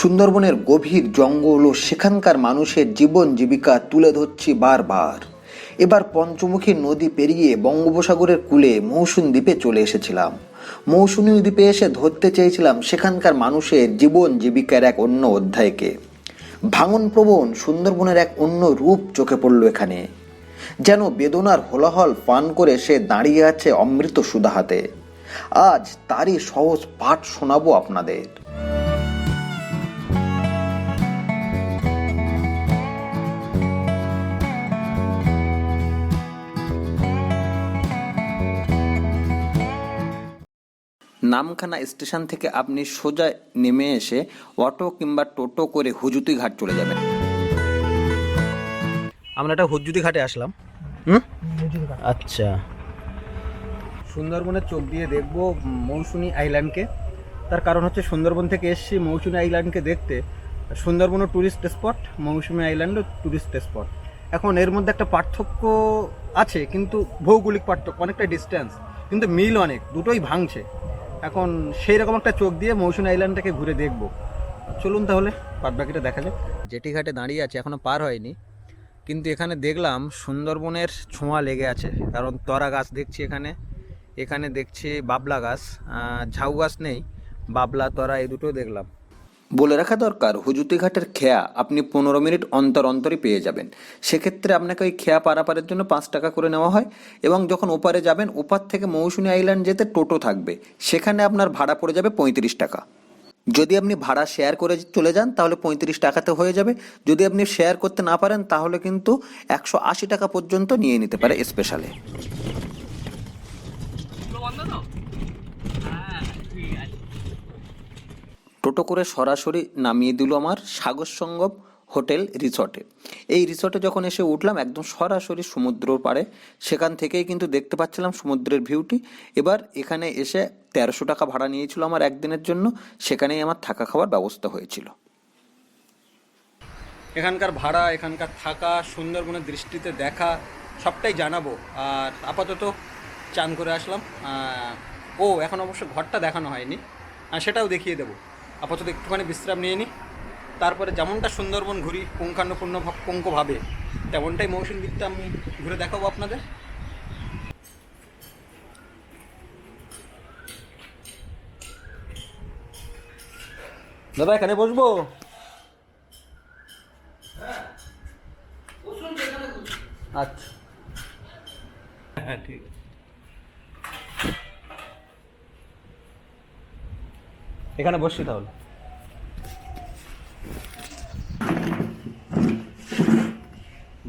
সুন্দরবনের গভীর জঙ্গল ও সেখানকার মানুষের জীবন জীবিকা তুলে ধরছি বারবার। এবার পঞ্চমুখী নদী পেরিয়ে বঙ্গোপসাগরের কূলে মৌসুম দ্বীপে চলে এসেছিলাম। মৌসুমী দ্বীপে এসে ধরতে চেয়েছিলাম সেখানকার মানুষের জীবন জীবিকার এক অন্য অধ্যায়কে। ভাঙন প্রবণ সুন্দরবনের এক অন্য রূপ চোখে পড়ল এখানে। যেন বেদনার হোলাহল পান করে সে দাঁড়িয়ে আছে অমৃত সুধা হাতে আজ তারই সহজ পাঠ শোনাবো আপনাদের। নামখানা স্টেশন থেকে আপনি সোজা নেমে এসে অটো কিংবা টোটো করে হুজুতি ঘাট চলে যাবেন। আমরা একটা হুজুতি ঘাটে আসলাম। হুম? আচ্ছা। সুন্দরবনের চোখ দিয়ে দেখব মৌসুমী আইল্যান্ডকে। তার কারণ হচ্ছে সুন্দরবন থেকে এসছি মৌসুমী আইল্যান্ডকে দেখতে। সুন্দরবনও ট্যুরিস্ট স্পট মৌসুমি আইল্যান্ডও ট্যুরিস্ট স্পট এখন এর মধ্যে একটা পার্থক্য আছে কিন্তু ভৌগোলিক পার্থক্য অনেকটা ডিস্ট্যান্স কিন্তু মিল অনেক দুটোই ভাঙছে। এখন সেই রকম একটা চোখ দিয়ে মৌসুমী আইল্যান্ডটাকে ঘুরে দেখব। চলুন তাহলে, বাদ বাকিটা দেখা যাক। জেটি ঘাটে দাঁড়িয়ে আছে, এখনও পার হয়নি। কিন্তু এখানে দেখলাম সুন্দরবনের ছোঁয়া লেগে আছে। কারণ তরা গাছ দেখছি এখানে এখানে দেখছি বাবলা গাছ ঝাউ গাছ নেই, বাবলা, তরা এই দুটো দেখলাম। বলে রাখা দরকার হুজুতি ঘাটের খেয়া আপনি পনেরো মিনিট অন্তর অন্তরই পেয়ে যাবেন। সেক্ষেত্রে আপনাকে ওই খেয়া পারাপারের জন্য পাঁচ টাকা করে নেওয়া হয় এবং যখন ওপারে যাবেন, ওপার থেকে মৌসুমী আইল্যান্ড যেতে টোটো থাকবে। সেখানে আপনার ভাড়া পড়ে যাবে পঁয়ত্রিশ টাকা। যদি আপনি ভাড়া শেয়ার করে চলে যান, তাহলে পঁয়ত্রিশ টাকাতে হয়ে যাবে। যদি আপনি শেয়ার করতে না পারেন, তাহলে কিন্তু একশো আশি টাকা পর্যন্ত নিয়ে নিতে পারে স্পেশালে টোটো করে সরাসরি নামিয়ে দিল আমার সাগর সঙ্গম হোটেল রিসর্টে। এই রিসর্টে যখন এসে উঠলাম, একদম সরাসরি সমুদ্র পাড়ে। সেখান থেকেই কিন্তু দেখতে পাচ্ছিলাম সমুদ্রের ভিউটি। এবার এখানে এসে তেরোশো টাকা ভাড়া নিয়েছিল আমার একদিনের জন্য। সেখানেই আমার থাকা খাওয়ার ব্যবস্থা হয়েছিল। এখানকার ভাড়া, এখানকার থাকা, সুন্দরবনের দৃষ্টিতে দেখা, সবটাই জানাব। আর আপাতত চান করে আসলাম। ও, এখন অবশ্য ঘরটা দেখানো হয়নি। সেটাও দেখিয়ে দেবো। আপাতত একটুখানি বিশ্রাম নিয়ে নিই তারপরে যেমনটা সুন্দরবন ঘুরি পুঙ্খানুপূর্ণ পুঙ্খভাবে তেমনটাই মৌসুম দিকটা আমি ঘুরে দেখাবো আপনাদের। দাদা এখানে বসবো? আচ্ছা। হ্যাঁ ঠিক। এখানে বসছি তাহলে।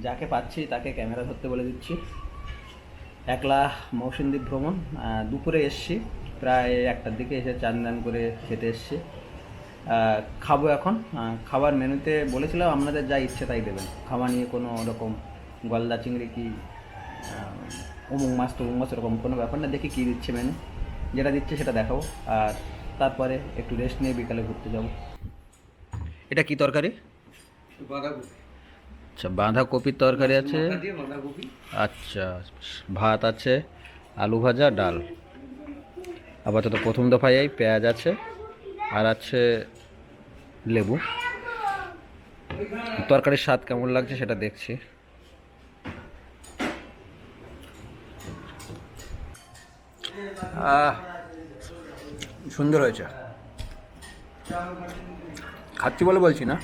যাকে পাচ্ছি তাকে ক্যামেরা ধরতে বলে দিচ্ছি। একলা মৌসুমদ্বীপ ভ্রমণ দুপুরে এসছি, প্রায় একটার দিকে এসে চান দান করে খেতে এসছি। খাব এখন। খাবার মেনুতে বলেছিলাম, আপনাদের যা ইচ্ছে তাই দেবেন। খাওয়া নিয়ে কোনো রকম গলদা চিংড়ি কি অমুক মাছ, তমুক মাছ, এরকম কোনো ব্যাপার না। দেখি কী দিচ্ছে মেনু যেটা দিচ্ছে সেটা দেখাবো। আর তারপরে একটু রেস্ট নিয়ে বিকালে ঘুরতে যাব। এটা কি তরকারি? আচ্ছা বাঁধাকপির তরকারি আছে। আচ্ছা ভাত আছে আলু ভাজা ডাল। আপাতত প্রথম দফায় এই পেঁয়াজ আছে আর আছে লেবু। তরকারির স্বাদ কেমন লাগছে সেটা দেখছি। আহ, সুন্দর হয়েছে। খাচ্ছি বলে বলছি না।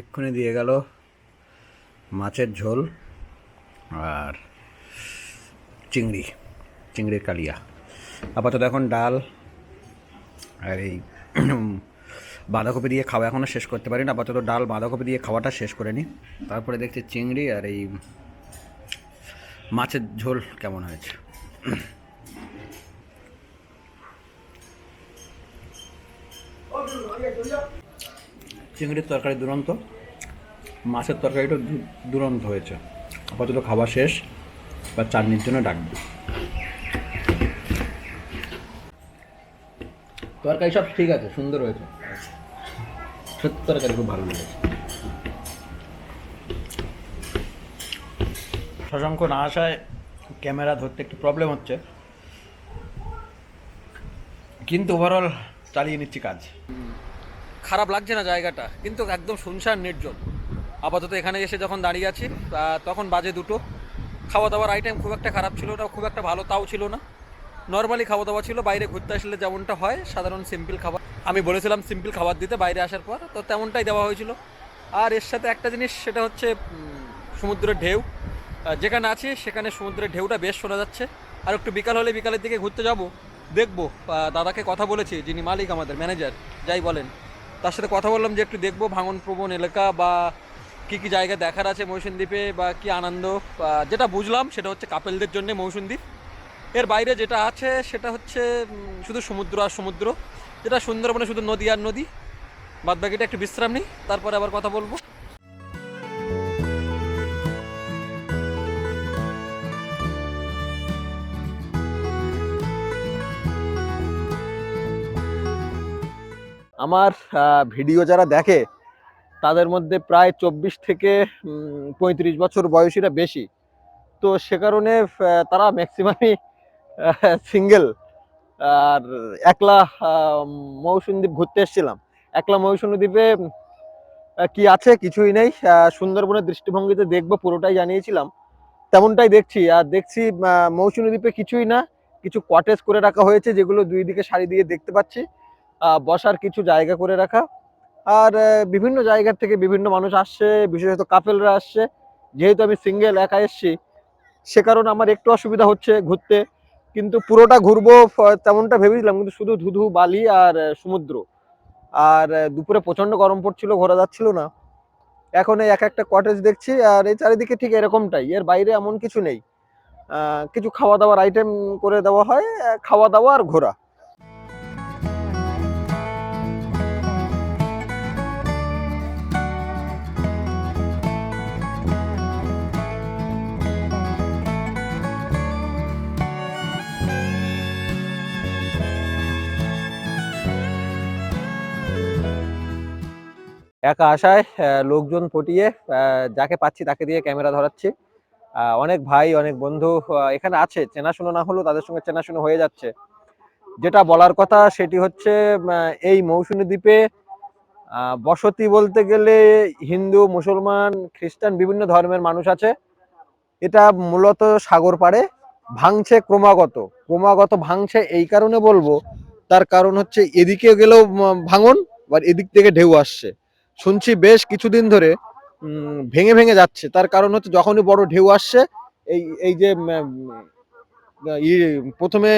এক্ষুনি দিয়ে গেল মাছের ঝোল আর চিংড়ি, চিংড়ির কালিয়া। আপাতত এখন ডাল আর এই বাঁধাকপি দিয়ে খাওয়া এখনও শেষ করতে পারি না আপাতত ডাল, বাঁধাকপি দিয়ে খাওয়াটা শেষ করে নিই। তারপরে দেখছি চিংড়ি আর এই মাছের ঝোল কেমন হয়েছে। চিংড়ির তরকারি দুরন্ত, মাছের তরকারিটা দুরন্ত হয়েছে। আপাতত খাওয়া শেষ বা চাটনির জন্য ডাকবে তরকারি সব ঠিক আছে, সুন্দর হয়েছে। সত্যি তরকারি খুব ভালো লেগেছে। শশাঙ্ক না আসায় ক্যামেরা ধরতে একটু প্রবলেম হচ্ছে। কিন্তু ওভারঅল চালিয়ে নিচ্ছি কাজ। খারাপ লাগছে না জায়গাটা কিন্তু একদম শুনশান নির্জন। আপাতত এখানে এসে যখন দাঁড়িয়ে আছি তখন বাজে দুটো। খাওয়া দাওয়ার আইটেম খুব একটা খারাপ ছিল না খুব একটা ভালো তাও ছিল না। নর্মালি খাওয়া দাওয়া ছিল বাইরে ঘুরতে আসলে যেমনটা হয় সাধারণ সিম্পল খাবার। আমি বলেছিলাম সিম্পল খাবার দিতে, বাইরে আসার পর, তো তেমনটাই দেওয়া হয়েছিল। আর এর সাথে একটা জিনিস, সেটা হচ্ছে সমুদ্রের ঢেউ। যেখানে আছি, সেখানে সমুদ্রের ঢেউটা বেশ শোনা যাচ্ছে। আর একটু বিকাল হলে বিকালের দিকে ঘুরতে যাব, দেখব। দাদাকে কথা বলেছি, যিনি মালিক আমাদের ম্যানেজার যাই বলেন। তার সাথে কথা বললাম যে একটু দেখব ভাঙন প্রবণ এলাকা বা কী কী জায়গা দেখার আছে মৌসুমদ্বীপে বা কি আনন্দ। যেটা বুঝলাম, সেটা হচ্ছে কাপেলদের জন্য মৌসুমদ্বীপ এর বাইরে যেটা আছে, সেটা হচ্ছে শুধু সমুদ্র আর সমুদ্র। যেটা সুন্দরবনে শুধু নদী আর নদী। বাদ বাকিটা একটু বিশ্রাম নিই, তারপরে আবার কথা বলব। আমার ভিডিও যারা দেখে, তাদের মধ্যে প্রায় চব্বিশ থেকে পঁয়ত্রিশ বছর বয়সীরা বেশি। তো সে কারণে তারা ম্যাক্সিমামই সিঙ্গেল আর একলা মৌসুমদ্বীপ ঘুরতে এসেছিলাম। একলা মৌসুমদ্বীপে কি আছে কিছুই নেই। সুন্দরবনের দৃষ্টিভঙ্গিতে দেখব, পুরোটাই জানিয়েছিলাম। তেমনটাই দেখছি। আর দেখছি মৌসুমী দ্বীপে কিছুই না। কিছু কটেজ করে রাখা হয়েছে, যেগুলো দুই দিকে সারি দিয়ে দেখতে পাচ্ছি। বসার কিছু জায়গা করে রাখা। আর বিভিন্ন জায়গা থেকে বিভিন্ন মানুষ আসছে, বিশেষত কাপেলরা আসছে। যেহেতু আমি সিঙ্গেল একা এসছি, সে কারণে আমার একটু অসুবিধা হচ্ছে ঘুরতে। কিন্তু পুরোটা ঘুরবো তেমনটা ভেবেছিলাম, কিন্তু শুধু ধুধু, বালি আর সমুদ্র। আর দুপুরে প্রচণ্ড গরম পড়ছিল, ঘোরা যাচ্ছিল না। এখন এই এক একটা কটেজ দেখছি, আর এই চারিদিকে ঠিক এরকমটাই। এর বাইরে এমন কিছু নেই। কিছু খাওয়া দাওয়ার আইটেম করে দেওয়া হয় খাওয়া দাওয়া আর ঘোরা। একা আহ, লোকজন পটিয়ে যাকে পাচ্ছি তাকে দিয়ে ক্যামেরা ধরাচ্ছি। অনেক ভাই অনেক বন্ধু এখানে আছে। চেনাশোনা না হলেও তাদের সঙ্গে চেনাশোনা হয়ে যাচ্ছে। যেটা বলার কথা সেটি হচ্ছে এই মৌসুমী দ্বীপে বসতি বলতে গেলে হিন্দু মুসলমান খ্রিস্টান বিভিন্ন ধর্মের মানুষ আছে। এটা মূলত সাগর পাড়ে ভাঙছে ক্রমাগত। ক্রমাগত ভাঙছে এই কারণে বলব তার কারণ হচ্ছে এদিকে গেলেও ভাঙন আর এদিক থেকে ঢেউ আসছে। শুনছি বেশ কিছুদিন ধরে ভেঙে ভেঙে যাচ্ছে। তার কারণ হচ্ছে যখনই বড় ঢেউ আসছে, এই এই যে প্রথমে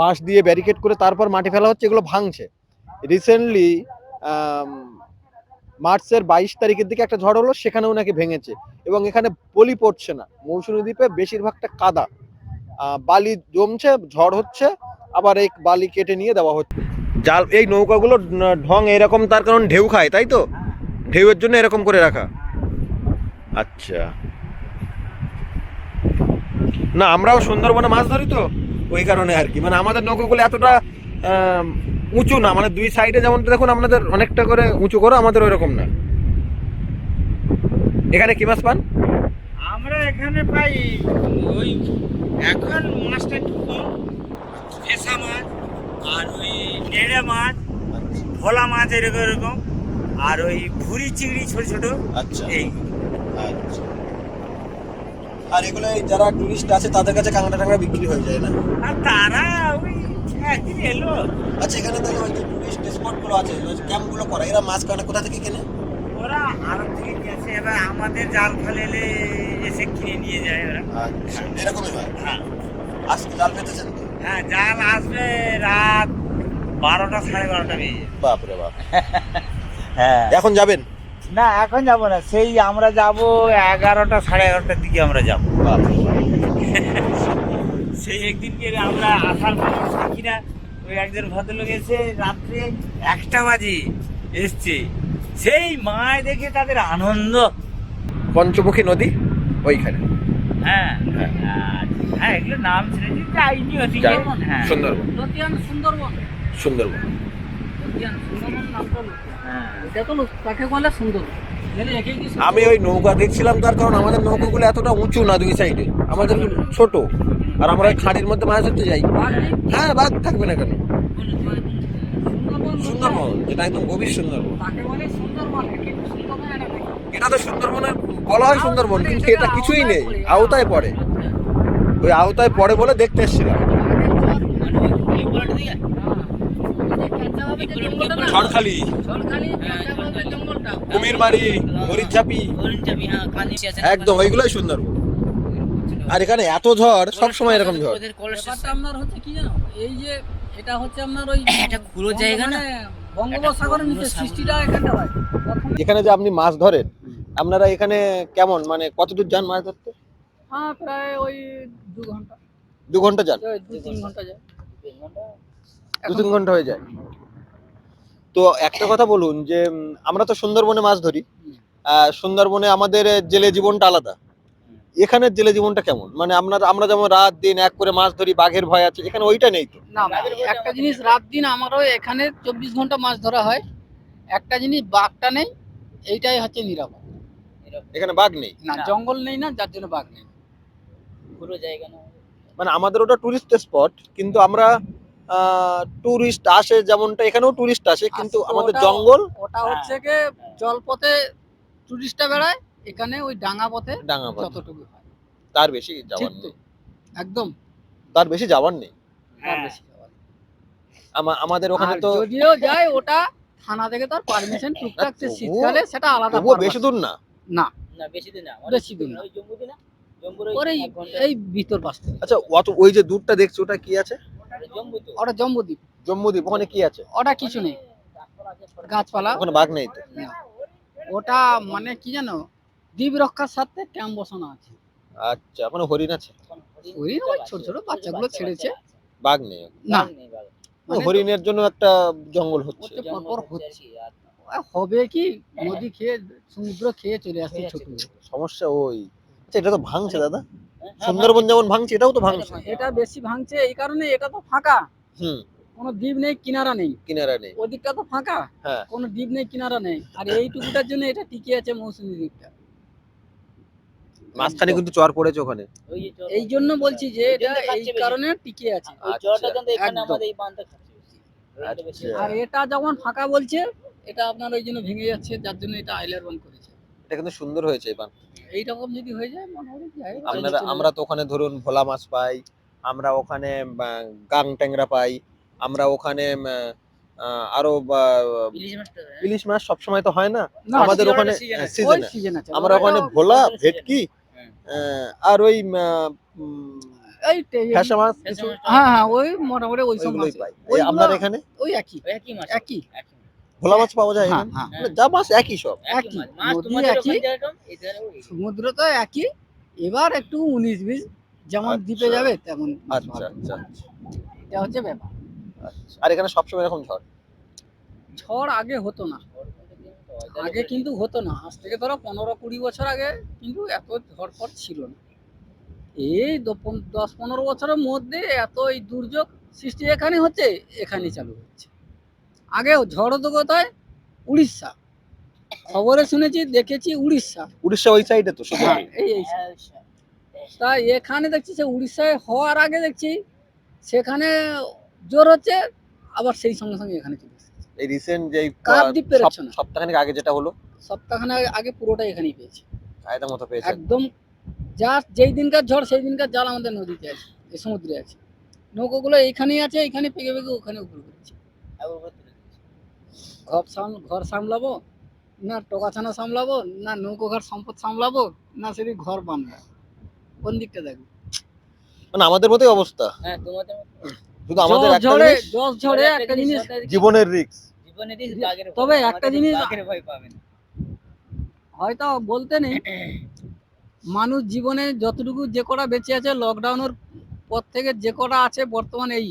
বাঁশ দিয়ে ব্যারিকেড করে তারপর মাটি ফেলা হচ্ছে, এগুলো ভাঙছে। রিসেন্টলি মার্চের বাইশ তারিখের দিকে একটা ঝড় হলো, সেখানেও নাকি ভেঙেছে। এবং এখানে পলি পড়ছে না। মৌসুমী দ্বীপে বেশিরভাগটা কাদা। বালি জমছে, ঝড় হচ্ছে, আবার এই বালি কেটে নিয়ে দেওয়া হচ্ছে। জাল, এই নৌকাগুলো ঢং এরকম তার কারণ ঢেউ খায়, তাই তো? ঢেউয়ের জন্য এরকম করে রাখা। আচ্ছা। না, আমরাও সুন্দরবনে মাছ ধরি তো, ওই কারণে আর কি। মানে আমাদের নৌকাগুলো এতটা উঁচু না মানে দুই সাইডে যেমন দেখুন আপনাদের অনেকটা করে উঁচু করো, আমাদের ওই রকম না। এখানে কি মাছ পান? আমরা এখানে পাই ওই এখন মাছটা একটু কম ভেসা মাছ আর ওই নেড়ে মাছ ভোলা মাছ এরকম এরকম আর ওই ভুরি চিংড়ি ছোট ছোট আচ্ছা। এই। আচ্ছা। আর এগুলো যারা টুরিস্ট আছে তাদের কাছে কাঁকড়া টাংরা বিক্রি হয়ে যায় না? আর তারা ওই একদিন এলো। আচ্ছা এখানে তাহলে ওই যে টুরিস্ট স্পটগুলো আছে ওই ক্যাম্পগুলো করে এরা মাছ কানে কোথা থেকে কেনে? ওরা আরব থেকে আসে এবার আমাদের জাল ফেলে এসে কিনে নিয়ে যায় ওরা। আচ্ছা এরকমই হয়? হ্যাঁ। আজকে জাল পেতেছেন হ্যাঁ জাল আসবে রাত বারোটা সাড়ে বারোটা বেজে যাবে। বাপরে বাপ। হ্যাঁ। এখন যাবেন? না এখন যাব না। সেই আমরা যাব এগারোটা সাড়ে এগারোটার দিকে আমরা যাব। সেই একদিন একদিনকে আমরা আসার পর থাকি না ওই একজন ভদ্রলোক এসে রাত্রে একটা বাজে এসছে। সেই মায় দেখে তাদের আনন্দ। পঞ্চমুখী নদী ওইখানে। হ্যাঁ। হ্যাঁ। এগুলো নাম শুনেছি যাইনি ওদিকে হ্যাঁ। সুন্দরবন। সুন্দরবন। সুন্দরবন। সুন্দরবন আমি ওই নৌকা দেখছিলাম তার কারণ আমাদের নৌকাগুলো এতটা উঁচু না দুই সাইডে। আমাদের ছোট। আর আমরা খাড়ির মধ্যে মাছ ধরতে যাই। হ্যাঁ বাঘ থাকবে না কেন? সুন্দরবন, যেটা একদম গভীর সুন্দরবন। এটা তো সুন্দরবনের, বলা হয় সুন্দরবন, কিন্তু এটা কিছুই নেই। আওতায় পড়ে। ওই আওতায় পড়ে বলে দেখতে এসেছিলাম। ঝড়খালি কুমিরমারি হরিচাপি একদম ওইগুলোই সুন্দরবন। আর এখানে এত ঝড় সব সময় এরকম ঝড়। আপনার হচ্ছে কি জানো? এই যে এটা হচ্ছে আপনার ওই এটা খুলো জায়গা না? মানে বঙ্গোপসাগরের নিচে সৃষ্টিটা এখানটা হয়। এখানে যে আপনি মাছ ধরেন আপনারা এখানে কেমন? মানে কতদূর যান মাছ ধরতে? হ্যাঁ প্রায় ওই দু ঘণ্টা। দু ঘণ্টা যান? দু তিন ঘণ্টা যায়। দু তিন ঘণ্টা হয়ে যায়। তো একটা কথা বলুন যে আমরা তো সুন্দরবনে মাছ ধরি। আহ, সুন্দরবনে আমাদের জেলে জীবনটা আলাদা। এখানের জেলে জীবনটা কেমন? মানে আমরা আমরা যেমন রাত দিন এক করে মাছ ধরি বাঘের ভয় আছে এখানে ওইটা নেই তো? না একটা জিনিস রাত দিন আমারও এখানে চব্বিশ ঘণ্টা মাছ ধরা হয়। একটা জিনিস বাঘটা নেই এইটাই হচ্ছে নিরাপদ। এখানে বাঘ নেই? না জঙ্গল নেই না যার জন্য বাঘ নেই। পুরো জায়গা না। মানে আমাদের ওটা টুরিস্ট স্পট কিন্তু আমরা টুরিস্ট আসে যেমনটা এখানেও টুরিস্ট আসে কিন্তু আমাদের জঙ্গল? ওটা হচ্ছে কি জলপথে টুরিস্টটা বেড়ায় এখানে ওই ডাঙা পথে ডাঙা পথ। যতটুকু হয়। তার বেশি যাওয়ার নেই। একদম। তার বেশি যাওয়ার নেই। তার বেশি নেই। আমা- আমাদের ওখানে তো যদিও যায় ওটা থানা থেকে তার পারমিশন টুকটাক শীতকালে সেটা আলাদা purpose। বেশি দূর না? না। না বেশি দিন না। বেশি দূর না। ওই না? জম্বুর এই ভিতর পাশ আচ্ছা অত ওই যে দূরটা দেখছি ওটা কি আছে? ওটা জম্বুদ্বীপ। জম্মুদ্বীপ ওখানে কি আছে? ওটা কিছু নেই। গাছপালা। ওখানে বাঘ নেই তো? ওটা মানে কি জানো? দ্বীপ রক্ষার সাথে ক্যাম্প বসানো আছে। আচ্ছা ওখানে হরিণ আছে? ওই ওই ছোট ছোট বাচ্চাগুলো ছেড়েছে। বাঘ নেই না। হরিণের জন্য একটা জঙ্গল হচ্ছে। হচ্ছে পরপর হচ্ছে। হবে কি? নদী খেয়ে সমুদ্র খেয়ে চলে আসছে ছোট। সমস্যা ওই। আচ্ছা এটা তো ভাঙছে দাদা। সুন্দরবন যেমন ভাঙছে এটাও তো ভাঙছে। এটা বেশি ভাঙছে এই কারণে এটা তো ফাঁকা। হুম। কোনো দ্বীপ নেই কিনারা নেই। কিনারা নেই। ওদিকটা তো ফাঁকা। হ্যাঁ। কোনো দ্বীপ নেই কিনারা নেই। আর এইটুকুটার জন্য এটা টিকে আছে মৌসুমী দ্বীপটা। মাঝখানে কিন্তু চর পড়েছে ওখানে। এই জন্য বলছি যে এটা এই কারণে টিকে আছে। এই বেশি। আচ্ছা। আর এটা যখন ফাঁকা বলছে এটা আপনার ওই জন্য ভেঙে যাচ্ছে যার জন্য এটা আইলার বন করেছে। এটা কিন্তু সুন্দর হয়েছে এবার এইরকম যদি হয়ে যায় মোটামুটি যাই আপনারা আমরা তো ওখানে ধরুন ভোলা মাছ পাই আমরা ওখানে গাং ট্যাংরা পাই আমরা ওখানে আরও ইলিশ হ্যাঁ। মাছ সবসময় তো হয় না? আমাদের ওখানে সিজনে আছে। আমরা ওখানে ভোলা ভেটকি হ্যাঁ। আর ওই ফ্যাসা মাছ হ্যাঁ হ্যাঁ ওই মোটামুটি ওই সব ওইগুলোই মাছ। পাই। আপনার এখানে? ওই একই। একই মাছ। একই। ভোলা মাছ পাওয়া যায় হ্যাঁ হ্যাঁ। মানে যা মাছ একই সব। একই নদী একই। সমুদ্র তো একই। এবার একটু উনিশ বিশ যেমন দ্বীপে আচ্ছা। যাবে তেমন মাছ আচ্ছা আচ্ছা আচ্ছা, এটা হচ্ছে ব্যাপার। আচ্ছা। আর এখানে সবসময় এরকম ঝড়? ঝড় আগে হতো না। আগে কিন্তু হতো না। আজ থেকে ধরো পনেরো কুড়ি বছর আগে কিন্তু এত ঝড় ফড় ছিল না। এই দশ পনেরো বছরের মধ্যে এত এই দুর্যোগ সৃষ্টি এখানে হচ্ছে এখানে চালু হচ্ছে। আগে ঝড় হতো কোথায়? উড়িষ্যা। খবরে শুনেছি দেখেছি উড়িষ্যা। উড়িষ্যা ওই সাইডে তো হ্যাঁ এই এই তা এখানে দেখছি সে উড়িষ্যায় হওয়ার আগে দেখছি সেখানে জোর হচ্ছে আবার সেই সঙ্গে সঙ্গে এখানে চলে এই রিসেন্ট যে কাকদ্বীপ না। সপ্তাহখানেক আগে যেটা হলো? সপ্তাহখানে আগে পুরোটা এখানেই পেয়েছে। আয়তা মতো পেয়েছে। একদম যা যেই দিনকার ঝড় সেই দিনকার জাল আমাদের নদীতে আছে এই সমুদ্রে আছে। নৌকোগুলো এইখানেই আছে এইখানে পেকে পেকে ওখানে উপর করছে আবার উপরে তুলে দিয়েছে। ঘর সাম ঘর সামলাবো না টোকাছানা সামলাবো না নৌকো ঘর সম্পদ সামলাবো না সেদিন ঘর বানবো কোন দিকটা দেখব? মানে আমাদের মতোই অবস্থা। হ্যাঁ, তোমাদের শুধু আমাদের একটা ঝড়ে জল ঝড়ে একটা জিনিস জীবনের রিস্ক জীবনে দিস বাঘের তবে একটা জিনিস- ভয় পাবেন। হয়তো বলতে নেই মানুষ জীবনে যতটুকু যে কটা বেঁচে আছে লকডাউনের পর থেকে যে কটা আছে বর্তমানে এই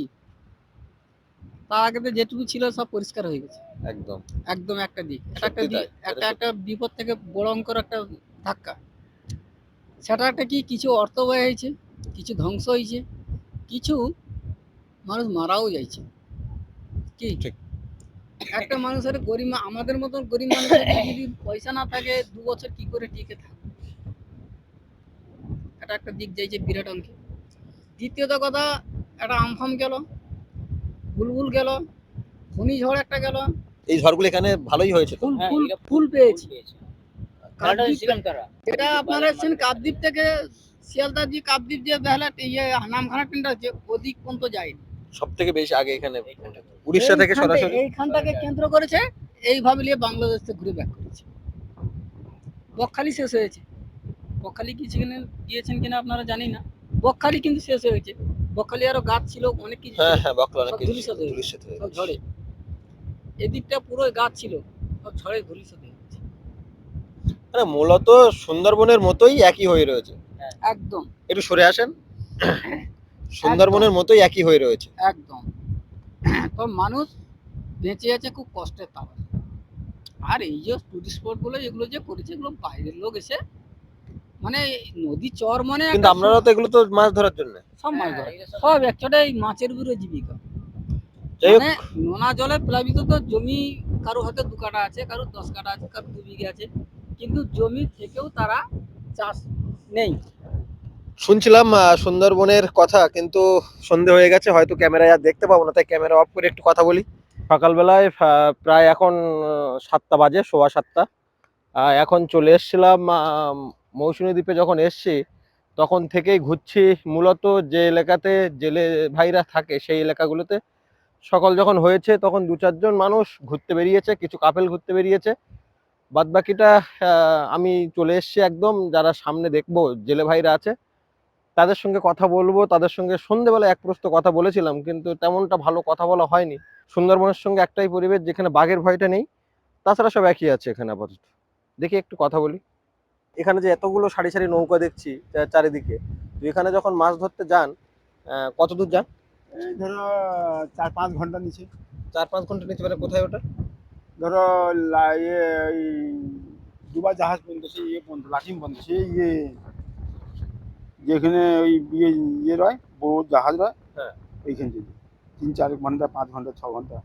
তার আগে যেটুকু ছিল সব পরিষ্কার হয়ে গেছে। একদম। একদম একটা দিক। এটা একটা দিক একটা একটা বিপদ থেকে বড় অঙ্কর একটা ধাক্কা। সেটা একটা কি কিছু অর্থ ব্যয় হয়েছে কিছু ধ্বংস হয়েছে কিছু মানুষ মারাও যাইছে। কি? একটা মানুষের গরিব আমাদের মতন গরিব মানুষের যদি পয়সা না থাকে দু বছর কি করে টিকে থাকবে এটা একটা দিক যাইছে বিরাট অঙ্কে। দ্বিতীয়ত কথা একটা আমফাম গেল বুলবুল গেল ঘূর্ণিঝড় একটা গেল এই ঝড়গুলো এখানে ভালোই হয়েছে তো? ফুল হ্যাঁ, ফুল পেয়েছি। এটা আপনারা এসছেন কাকদ্বীপ থেকে শিয়ালদা যে কাকদ্বীপ যে বেহালা ইয়ে নামখানা ওদিক পর্যন্ত যায়নি। সব থেকে বেশি আগে এখানে উড়িষ্যা থেকে সরাসরি? এইখানটাকে কেন্দ্র করেছে এইভাবে নিয়ে বাংলাদেশ থেকে ঘুরে ব্যাক করেছে বকখালি শেষ হয়েছে। বকখালি কি সেখানে গিয়েছেন কিনা আপনারা জানি না। বকখালি কিন্তু শেষ হয়েছে। বকখালি আরও গাছ ছিল অনেক কিছু হ্যাঁ হ্যাঁ বকলা অনেক কিছু। ঝড়ে এদিকটা পুরো গাছ ছিল সব ঝড়ে হয়ে গেছে মানে মূলত সুন্দরবনের মতোই একই হয়ে রয়েছে। একদম। একটু সরে আসেন। সুন্দরবনের মতোই একই হয়ে রয়েছে। একদম। তো মানুষ বেঁচে আছে খুব কষ্টের তারা আর এই যে টুরিস্ট স্পটগুলো এগুলো যে করেছে এগুলো বাইরের লোক এসে মানে নদী চর মানে কিন্তু আপনারা তো এগুলো তো মাছ ধরার জন্য। সব মাছ ধরে। হ্যাঁ, সব একচোটে এই মাছের উপরে জীবিকা। যাই হোক। মানে নোনা জলে প্লাবিত তো জমি কারও হাতে দু কাটা আছে কারও দশ কাটা আছে কারও দু বিঘে আছে। কিন্তু জমি থেকেও তারা চাষ নেই। শুনছিলাম সুন্দরবনের কথা কিন্তু সন্ধে হয়ে গেছে হয়তো ক্যামেরায় আর দেখতে পাবো না তাই ক্যামেরা অফ করে একটু কথা বলি। সকালবেলায় প্রায় এখন সাতটা বাজে সোয়া সাতটা। এখন চলে এসেছিলাম মৌসুমী দ্বীপে যখন এসছি তখন থেকেই ঘুরছি। মূলত যে এলাকাতে জেলে ভাইরা থাকে সেই এলাকাগুলোতে সকাল যখন হয়েছে তখন দু চারজন মানুষ ঘুরতে বেরিয়েছে কিছু কাপেল ঘুরতে বেরিয়েছে। বাদ বাকিটা আমি চলে এসছি একদম যারা সামনে দেখব জেলে ভাইরা আছে তাদের সঙ্গে কথা বলব তাদের সঙ্গে সন্ধেবেলা এক প্রস্ত কথা বলেছিলাম কিন্তু তেমনটা ভালো কথা বলা হয়নি। সুন্দরবনের সঙ্গে একটাই পরিবেশ যেখানে বাঘের ভয়টা নেই তাছাড়া সব একই আছে এখানে আপাতত। দেখি একটু কথা বলি। এখানে যে এতগুলো সারি সারি নৌকা দেখছি চারিদিকে তো এখানে যখন মাছ ধরতে যান আহ, কত দূর যান? এই ধরো চার পাঁচ ঘণ্টা নিচে। চার পাঁচ ঘণ্টা নিচে মানে কোথায় ওটা? ধরো ইয়ে এই দুবার জাহাজ পর্যন্ত সেই ইয়ে পর্যন্ত লাটিম পর্যন্ত সেই ইয়ে। যেখানে ওই ইয়ে ইয়ে রয় বড় জাহাজ রয় হ্যাঁ। ওইখান থেকে। তিন চার ঘণ্টা পাঁচ ঘণ্টা ছ ঘণ্টা।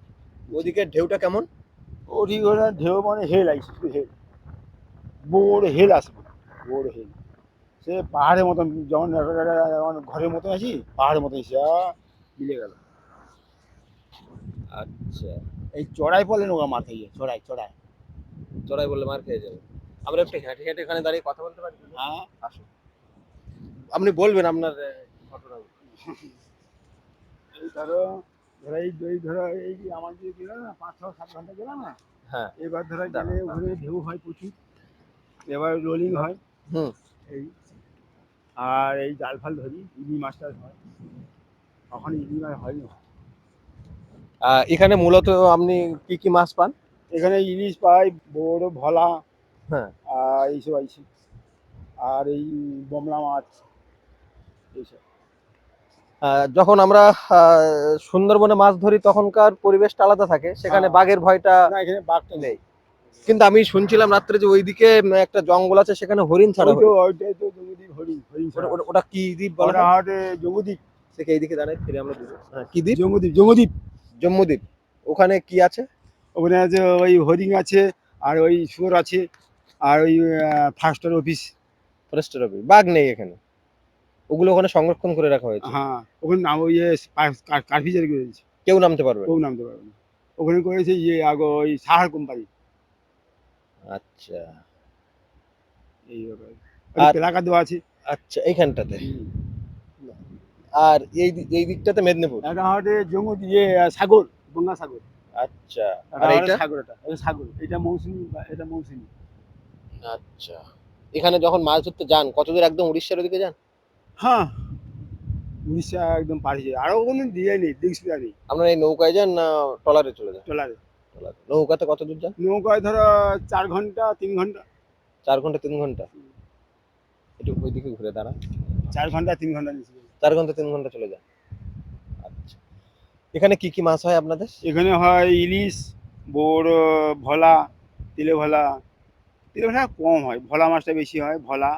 ওদিকে ঢেউটা কেমন? ওটি ওরা ঢেউ মানে হেল আইসে শুধু হেল বড় হেল আসবে বড় হেল সে পাহাড়ের মতন যেমন ঘরের মতন আছি পাহাড়ের মতন এসে মিলে গেল। আচ্ছা এই চড়াই পড়লে নৌকা মার খাইয়ে চড়াই চড়াই। চড়াই বললে মার খেয়ে যাবে। আমরা একটু হেঁটে হেঁটে এখানে দাঁড়িয়ে কথা বলতে পারি? হ্যাঁ। আসুন আপনি বলবেন আপনার ঘটনা। এই ধরো ধরো এই এই ধরো এই যে আমার যে গেলাম না পাঁচ ছ সাত ঘণ্টা গেলাম না? হ্যাঁ। এবার ধরো গেলে ওখানে ঢেউ হয় প্রচুর। এবার রোলিং হয়। হুম। এই আর এই জাল ফাল ধরি ইলি মাছটা হয়। তখন এখানে মূলত আপনি কি কি মাছ পান? এখানে ইলিশ পাই বড় ভলা হ্যাঁ। আর এইসব আইছে আর এই বমলা মাছ এইসব। যখন আমরা সুন্দরবনে মাছ ধরি তখনকার পরিবেশটা আলাদা থাকে। সেখানে হ্যাঁ। বাঘের ভয়টা না এখানে বাঘটা নেই। কিন্তু আমি শুনছিলাম রাত্রে যে ওইদিকে একটা জঙ্গল আছে সেখানে হরিণ ছাড়া। ওটা- ওটা কি দ্বীপ বলা? থেকে এইদিকে দাঁড়াই ফিরে আমরা। হ্যাঁ, কি দ্বীপ? জঙ্গদ্বীপ জঙ্গদ্বীপ জম্মুদ্বীপ ওখানে কি আছে? ওখানে আছে ওই হরিং আছে আর ওই শুয়োর আছে আর ওই ফাস্টার অফিস ফরেস্টের অফিস বাঘ নেই এখানে। ওগুলো ওখানে সংরক্ষণ করে রাখা হয়েছে। হ্যাঁ ওখানে নাম ওই কার্ফি জারি করেছে। কেউ নামতে পারবে কেউ নামতে পারবে না। ওখানে করেছে ইয়ে আগে ওই সাহার কোম্পানি। আচ্ছা। এই ব্যাপারে। আর- এলাকা দেওয়া আছে। আচ্ছা এইখানটাতে। আর এই এই দিকটাতে মেদিনীপুর? একটা হাটে জঙ্গল ইয়ে সাগর গঙ্গা সাগর। আচ্ছা। আর এইটা? সাগর এটা এটা সাগর এটা মৌসুমি এটা মৌসুমি। আচ্ছা। এখানে যখন মাছ ধরতে যান কতদূর একদম উড়িষ্যার ওদিকে যান? হ্যাঁ। উড়িষ্যা একদম পাড়ি যায়। আরও কোনো দিয়ে নেই দিকসুবিধা নেই। আপনারা এই নৌকায় যান না ট্রলারে চলে যান? ট্রলারে। ট্রলারে। নৌকাতে কতদূর যান? নৌকায় ধরো চার ঘণ্টা তিন ঘণ্টা। চার ঘণ্টা তিন ঘণ্টা? একটু ওইদিকে ঘুরে দাঁড়া চার ঘণ্টা তিন ঘণ্টা নিচে। চার ঘণ্টা তিন ঘণ্টা চলে যায়। আচ্ছা। এখানে কি কি মাছ হয় আপনাদের? এখানে হয় ইলিশ বড় ভোলা তিলে ভোলা। তিলে ভোলা কম হয় ভোলা মাছটা বেশি হয় ভোলা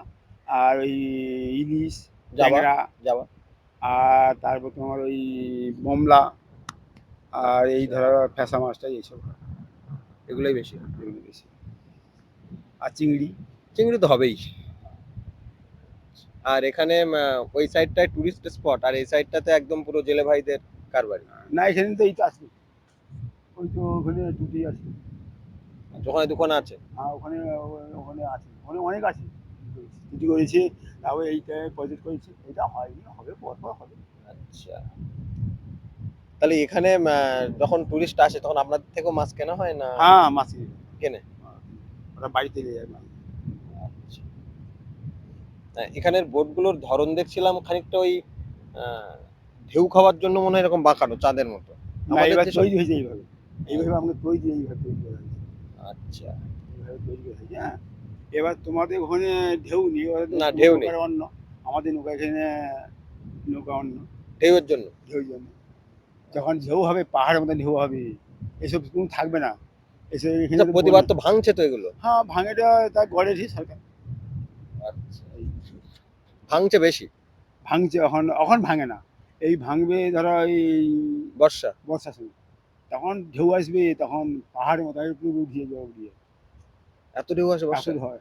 আর ওই ইলিশ যাবা ট্যাংরা আর তারপর তোমার ওই মমলা আর এই ধরো ফ্যাসা মাছটা এইসব এগুলোই বেশি এগুলো বেশি আর চিংড়ি চিংড়ি তো হবেই। আর এখানে ওই সাইডটায় টুরিস্ট স্পট আর এই সাইডটাতে একদম পুরো জেলে ভাইদের কারবারি না এখানে তো এই তো আছে ওই তো ওখানে দুটি আছে। ওখানে দোকান আছে? হ্যাঁ ওখানে ওখানে আছে। ওখানে অনেক আছে। দুটি করেছে তারপরে এইটা প্রজেক্ট করেছে। এটা হয়নি হবে পর পর হবে। আচ্ছা। তাহলে এখানে যখন টুরিস্ট আসে তখন আপনাদের থেকেও মাছ কেনা হয় না? হ্যাঁ মাছি কেনে ওরা বাড়িতে নিয়ে যায় মাছ। হ্যাঁ, এখানের বোটগুলোর ধরন দেখছিলাম খানিকটা ওই ঢেউ খাওয়ার জন্য মনে হয় এরকম বাঁকানো চাঁদের মতো। তৈরি হয়েছে এইভাবে। এইভাবে আমাকে তৈরি এইভাবে তৈরি করা আচ্ছা। এইভাবে তৈরি করা হয়েছে হ্যাঁ। এবার তোমাদের ওখানে ঢেউ নেই না, ঢেউ নেই। অন্য। আমাদের নৌকা এখানে নৌকা অন্য। ঢেউয়ের জন্য? ঢেউ জন্য। যখন ঢেউ হবে পাহাড়ের মতো ঢেউ হবে এসব কোনো থাকবে না। এসব আচ্ছা, প্রতিবার তো ভাঙছে তো এগুলো? হ্যাঁ ভাঙেটা তা গড়েছি সরকার। আচ্ছা। ভাঙছে বেশি? ভাঙছে এখন এখন ভাঙে না। এই ভাঙবে ধরো এই বর্ষা। বর্ষার সময়। তখন ঢেউ আসবে তখন পাহাড়ের মতো উঠিয়ে উঠিয়ে এত ঢেউ আসে বর্ষা হয়।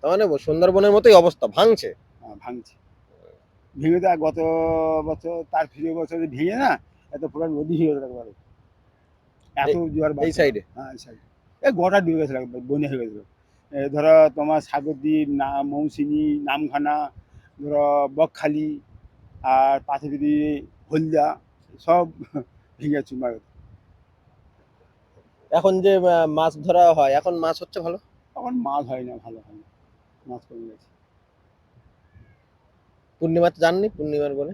তার মানে সুন্দরবনের মতোই অবস্থা ভাঙছে? হ্যাঁ, ভাঙছে। ভেঙে তো গত বছর তার ফিরে বছর ভেঙে না এত পুরো নদী হয়ে গেল একবারে। এত জোয়ার এই সাইডে হ্যাঁ এই সাইডে এই গোটা ডুবে গেছিল বন্যা হয়ে গেছিল। এ ধরো তোমার সাগরদ্বীপ না মৌসিনী নামখানা ধরো বকখালি আর পাথরদি হলদা সব ভেঙে চুরমার এখন যে মাছ ধরা হয় এখন মাছ হচ্ছে ভালো? এখন মাছ হয় না ভালো হয় না। মাছ কমে গেছে। পূর্ণিমাতে জাননি পূর্ণিমার বলে?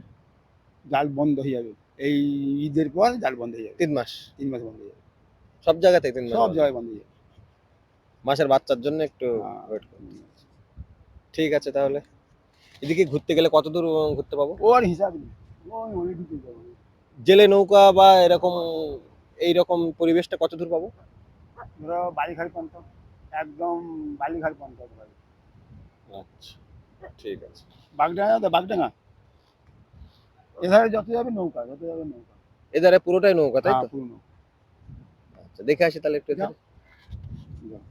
জাল বন্ধ হয়ে যাবে। এই ঈদের পর জাল বন্ধ হয়ে যাবে। তিন মাস? তিন মাস বন্ধ হয়ে যাবে। সব জায়গাতে তিন মাস সব জায়গায় বন্ধ হয়ে যাবে। মাসের বাচ্চার জন্য একটু হ্যাঁ। ওয়েট করুন ঠিক আছে তাহলে। এদিকে ঘুরতে গেলে কত দূর ঘুরতে পাবো? ওর হিসাব নেই। জেলে নৌকা বা এরকম এইরকম পরিবেশটা কত দূর পাবো? ধরো বালিঘাট পর্যন্ত। একদম বালিঘাট পর্যন্ত। আচ্ছা ঠিক আছে। বাগডাঙ্গা তো বাগডাঙ্গা। এধারে যত যাবে নৌকা যত যাবে নৌকা। এধারে পুরোটাই নৌকা তাই হ্যাঁ, তো? আচ্ছা দেখে আসি তাহলে একটু এধারে। যাও।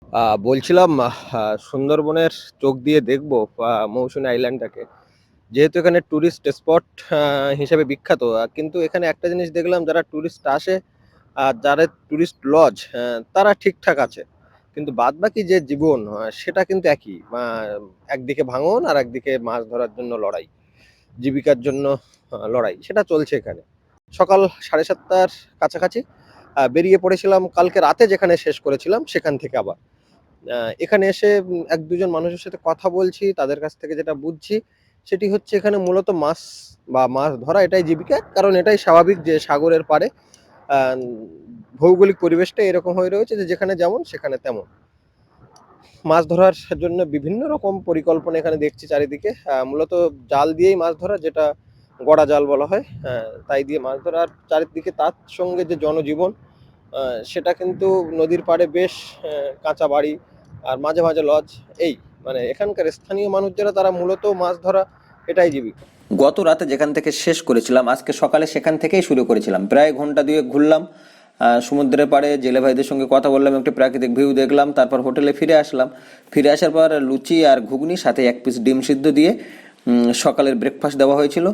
আহ, বলছিলাম সুন্দরবনের চোখ দিয়ে দেখব মৌসুমী আইল্যান্ডটাকে। যেহেতু এখানে ট্যুরিস্ট স্পট হিসেবে বিখ্যাত কিন্তু এখানে একটা জিনিস দেখলাম, যারা টুরিস্ট আসে, আর যারা টুরিস্ট লজ তারা ঠিকঠাক আছে। কিন্তু বাদবাকি যে জীবন সেটা কিন্তু একই একদিকে ভাঙন আর একদিকে মাছ ধরার জন্য লড়াই, জীবিকার জন্য লড়াই, সেটা চলছে এখানে। সকাল সাড়ে সাতটার কাছাকাছি বেরিয়ে পড়েছিলাম, কালকে রাতে যেখানে শেষ করেছিলাম, সেখান থেকে আবার। এখানে এসে এক দুজন মানুষের সাথে কথা বলছি তাদের কাছ থেকে যেটা বুঝছি সেটি হচ্ছে এখানে মূলত মাছ বা মাছ ধরা এটাই জীবিকা কারণ এটাই স্বাভাবিক যে সাগরের আহ, ভৌগোলিক পরিবেশটা এরকম হয়ে রয়েছে যে যেখানে যেমন সেখানে তেমন। মাছ ধরার জন্য বিভিন্ন রকম পরিকল্পনা এখানে দেখছি চারিদিকে। মূলত জাল দিয়েই মাছ ধরা যেটা গড়া জাল বলা হয়। তাই দিয়ে মাছ ধরার চারিদিকে তার সঙ্গে যে জনজীবন সেটা কিন্তু নদীর পাড়ে বেশ কাঁচা বাড়ি আর মাঝে মাঝে লজ এই মানে এখানকার স্থানীয় মানুষ যারা তারা মূলত মাছ ধরা, এটাই জীবিকা। গত রাতে যেখান থেকে শেষ করেছিলাম, আজকে সকালে সেখান থেকেই শুরু করেছিলাম। প্রায় ঘণ্টা দুয়েক ঘুরলাম সমুদ্রের পাড়ে জেলে ভাইদের সঙ্গে কথা বললাম, একটি প্রাকৃতিক ভিউ দেখলাম, তারপর হোটেলে ফিরে আসলাম। ফিরে আসার পর লুচি আর ঘুগনি, সাথে এক পিস ডিম সিদ্ধ দিয়ে সকালের ব্রেকফাস্ট দেওয়া হয়েছিল।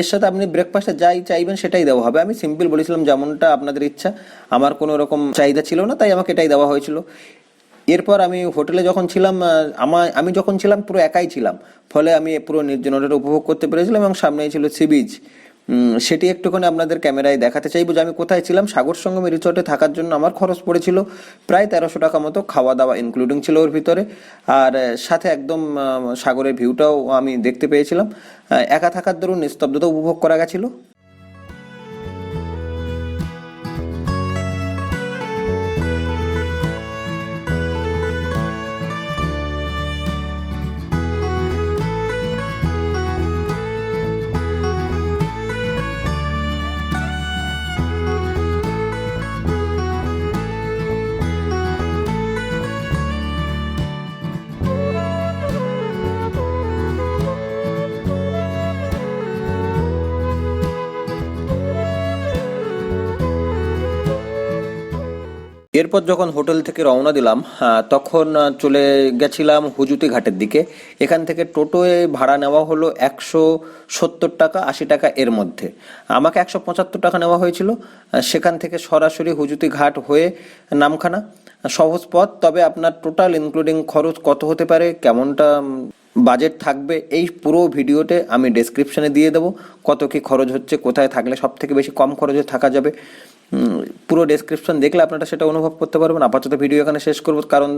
এর সাথে আপনি ব্রেকফাস্টে যাই চাইবেন সেটাই দেওয়া হবে। আমি সিম্পল বলেছিলাম যেমনটা আপনাদের ইচ্ছা। আমার কোনো রকম চাহিদা ছিল না, তাই আমাকে এটাই দেওয়া হয়েছিল। এরপর আমি হোটেলে যখন ছিলাম আমার আমি যখন ছিলাম পুরো একাই ছিলাম। ফলে আমি পুরো নির্জনতাটা উপভোগ করতে পেরেছিলাম এবং সামনেই ছিল সি বিচ সেটি একটুখানি আপনাদের ক্যামেরায় দেখাতে চাইব যে আমি কোথায় ছিলাম। সাগর সঙ্গমে রিসর্টে থাকার জন্য আমার খরচ পড়েছিল প্রায় তেরোশো টাকা মতো খাওয়া দাওয়া ইনক্লুডিং ছিল ওর ভিতরে। আর সাথে একদম সাগরের ভিউটাও আমি দেখতে পেয়েছিলাম। একা থাকার দরুন নিস্তব্ধতা উপভোগ করা গেছিল। এরপর যখন হোটেল থেকে রওনা দিলাম তখন চলে গেছিলাম হুজুতি ঘাটের দিকে। এখান থেকে টোটোয় ভাড়া নেওয়া হলো একশো সত্তর টাকা, আশি টাকা এর মধ্যে। আমাকে একশো পঁচাত্তর টাকা নেওয়া হয়েছিল। সেখান থেকে সরাসরি হুজুতি ঘাট হয়ে নামখানা। সহজ পথ, তবে আপনার টোটাল ইনক্লুডিং খরচ কত হতে পারে, কেমনটা বাজেট থাকবে, এই পুরো ভিডিওতে আমি ডেসক্রিপশানে দিয়ে দেবো। কত কি খরচ হচ্ছে, কোথায় থাকলে সব থেকে বেশি কম খরচে থাকা যাবে। পুরো ডেসক্রিপশন দেখলে আপনারা সেটা অনুভব করতে পারবেন। আপাতত ভিডিও এখানে শেষ করব, কারণ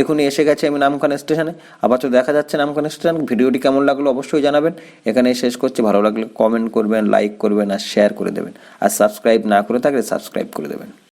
এখনই এসে গেছে আমি নামখানা স্টেশনে আপাতত দেখা যাচ্ছে নামখানা স্টেশন ভিডিওটি কেমন লাগল অবশ্যই জানাবেন। এখানে শেষ করছি, ভালো লাগলে কমেন্ট করবেন লাইক করবেন আর শেয়ার করে দেবেন। আর সাবস্ক্রাইব না করে থাকলে সাবস্ক্রাইব করে দেবেন।